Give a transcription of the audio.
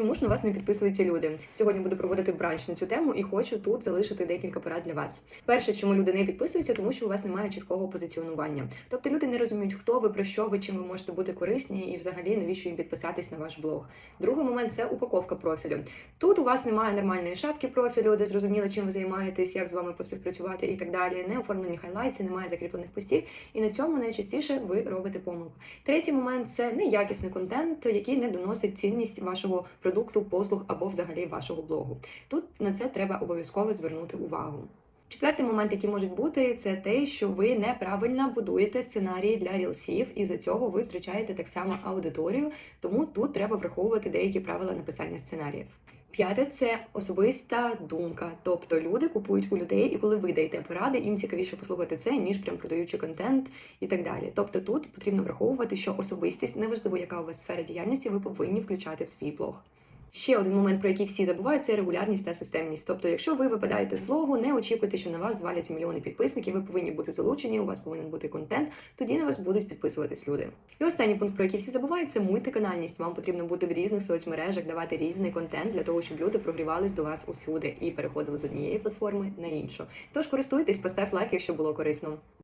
Чому ж на вас не підписуються люди? Сьогодні буду проводити бранч на цю тему і хочу тут залишити декілька порад для вас. Перше, чому люди не підписуються, тому що у вас немає чіткого позиціонування. Тобто люди не розуміють, хто ви, про що ви, чим ви можете бути корисні, і взагалі навіщо їм підписатись на ваш блог. Другий момент це упаковка профілю. Тут у вас немає нормальної шапки профілю, де зрозуміло, чим ви займаєтесь, як з вами поспівпрацювати і так далі. Не оформлені хайлайтси, немає закріплених постів, і на цьому найчастіше ви робите помилку. Третій момент це неякісний контент, який не доносить цінність вашого продукту, послуг або взагалі вашого блогу. Тут на це треба обов'язково звернути увагу. Четвертий момент, який можуть бути, це те, що ви неправильно будуєте сценарії для рілсів, і за цього ви втрачаєте так само аудиторію. Тому тут треба враховувати деякі правила написання сценаріїв. П'яте це особиста думка. Тобто люди купують у людей, і коли ви даєте поради, їм цікавіше послухати це, ніж прям продаючи контент і так далі. Тобто тут потрібно враховувати, що особистість, неважливо, яка у вас сфера діяльності, ви повинні включати в свій блог. Ще один момент, про який всі забувають, це регулярність та системність. Тобто, якщо ви випадаєте з блогу, не очікуйте, що на вас зваляться мільйони підписників. Ви повинні бути залучені, у вас повинен бути контент. Тоді на вас будуть підписуватись люди. І останній пункт, про який всі забувають, це мультиканальність. Вам потрібно бути в різних соцмережах, давати різний контент для того, щоб люди прогрівались до вас усюди і переходили з однієї платформи на іншу. Тож користуйтесь, постав лайк, якщо було корисно.